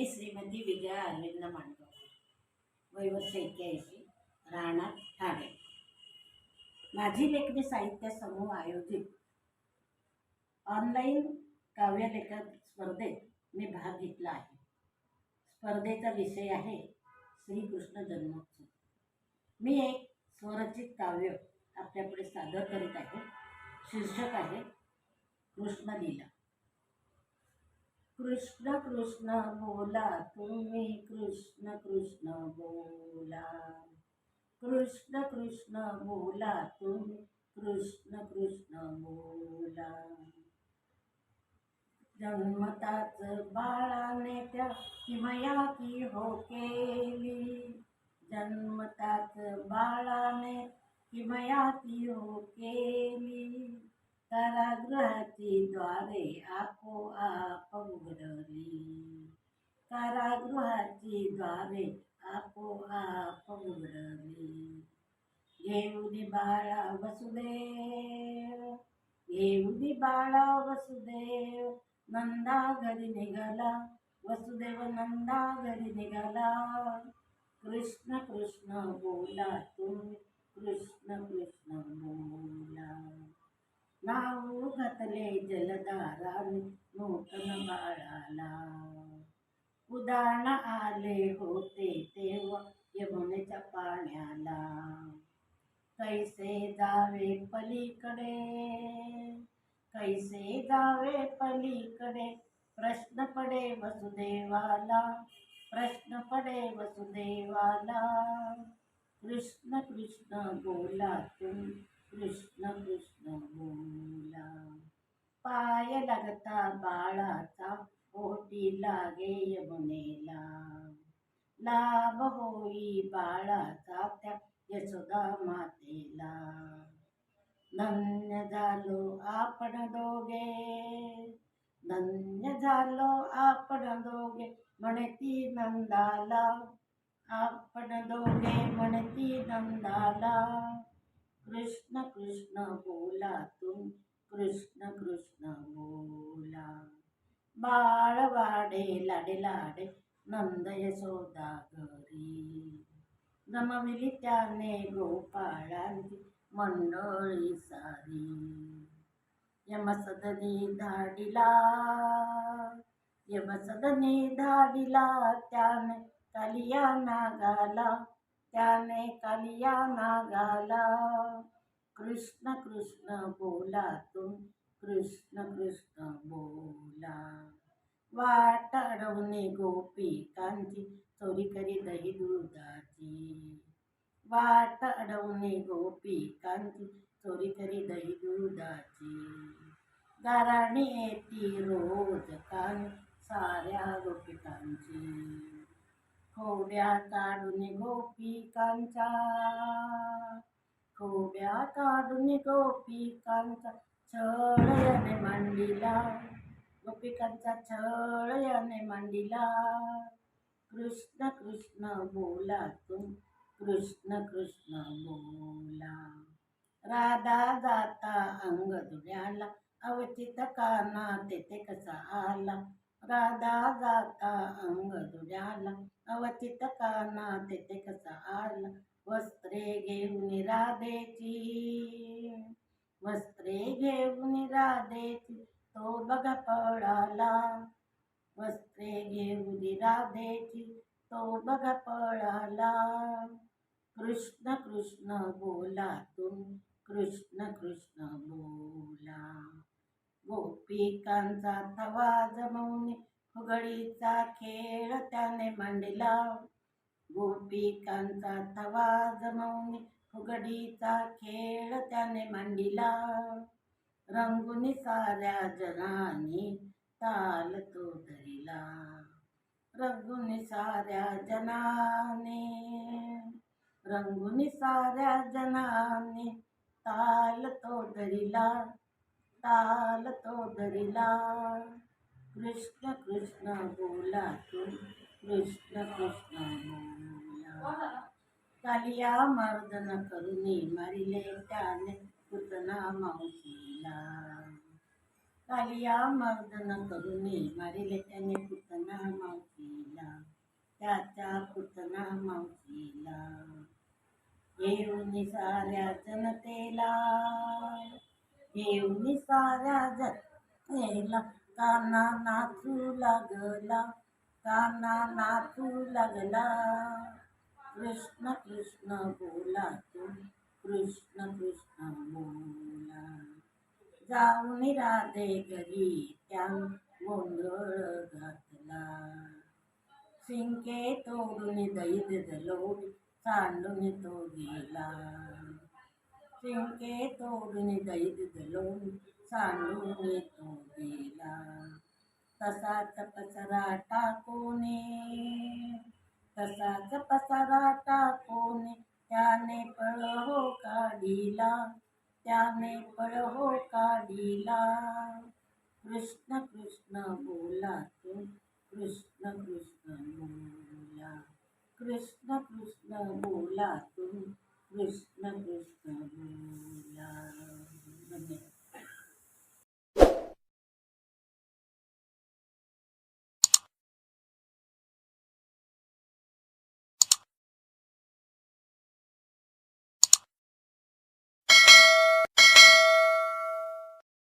मी श्रीमती विजया अरविंद मांडकर वयवर्ष एक्क्याऐंशी राहणार ठाणे. माझी लेखणी साहित्य समूह आयोजित. ऑनलाईन काव्यलेखन स्पर्धेत मी भाग घेतला आहे. स्पर्धेचा विषय आहे श्रीकृष्ण जन्मोत्सव. मी एक स्वरचित काव्य आपल्यापुढे सादर करीत आहे. शीर्षक आहे कृष्णलीला. कृष्ण कृष्ण बोला तुम्ही कृष्ण कृष्ण बोला. कृष्ण कृष्ण बोला तुम्ही कृष्ण कृष्ण बोला. जन्मताच बाळाने त्या किमया की हो केली. जन्मताच बाळाने किमया की हो केली. कारागृहाची द्वारे आपोआप उघडली कारागृहाची द्वारे आपोआप उघडली घेऊनी बाळा वसुदेव घेऊनी बाळा वसुदेव नंदा घरी निघाला. वसुदेव नंदा घरी निघाला. कृष्ण कृष्ण बोला तुम्ही कृष्ण कृष्ण बोला. नाव घातले जलधाराने नूतन बाळाला. उदाहरण आले होते तेव्हा यमुनेच्या पाण्याला. कैसे जावे पलीकडे? कैसे जावे पलीकडे? प्रश्न पडे वसुदेवाला. प्रश्न पडे वसुदेवाला. कृष्ण कृष्ण बोला तुम कृष्ण कृष्ण. लागता बाळाचा ओटी लागे यमुनेला लाभ होई बाळाचा त्या यशोदा मातेला. धन्य झालो आपण दोघे धन्य झालो आपण दोघे म्हणती नंदाला. आपण दोघे म्हणती नंदाला. कृष्ण कृष्ण बोला तुम कृष्ण कृष्ण बोला. बाळ वाडे लाडे लाडे नंद यशोदा घरी. गमविली त्याने गोपाळांची मंडळी सारी. यमसदनी धाडिला यमसदनी धाडिला त्याने कालिया नागाला त्याने कालिया नागाला. कृष्ण कृष्ण बोला तुम कृष्ण कृष्ण बोला. वाट अडवणे गोपिकांची चोरी करी दही दुधाची. वाट अडवणे गोपिकांची चोरी करी दही दुधाची. गाराणी येती रोज कान साऱ्या गोपिकांची खोड्या काढून गोपिकांच्या खोब्या काढून गोपिकांचा छळ याने मांडीला. गोपिकांचा छळ याने मांडीला. कृष्ण कृष्ण बोला तुम कृष्ण कृष्ण बोला. राधा जाता अंग धुण्याला अवचित काना तेथे कसा आला. राधा जाता अंग धुण्याला अवचित काना तेथे कसा आला. वस्त्रे घेऊन राधेची. वस्त्रे घेऊन राधेची तो बघा पळाला वस्त्रे घेऊन राधेची तो बघा पळाला कृष्ण कृष्ण बोला तुम कृष्ण कृष्ण बोला. गोपिकांचा थवा जमवणे फुगडीचा खेळ त्याने मांडला. गोपिकांचा थवा जमवून फुगडीचा खेळ त्याने मांडला. रंगुनी साऱ्या जनानी ताल तो धरिला रंगुनी साऱ्या जनाने रंगुनी साऱ्या जनाने ताल तो धरिला ताल तो धरिला कृष्ण कृष्ण बोला तू कृष्ण कृष्ण बोला कालिया मर्दन करुणी मारिले त्याने पुतना मावशीला कालिया मर्दन करुणे मारिले त्याने पुतना मावशीला त्याच्या पुतना मावशीला येऊन साऱ्या जनतेला येऊन साऱ्या जनतेला. काना नाचू लागला काना नाचू लागला. कृष्ण कृष्ण बोला तू कृष्ण कृष्ण बोला. जाऊन राधे घरी त्या गोंधळ घातला. शिंके तोडून दैद जलोड सांडून तो गेला. शिंके तोडून दैद जलोड सांडून तो गेला. तसाच पसरा टाकोने तसाच पसारा टाकून त्याने पळ हो काढिला. त्याने पळ हो काढिला. कृष्ण कृष्ण बोला तू. कृष्ण कृष्ण बोला. कृष्ण कृष्ण बोला तू. कृष्ण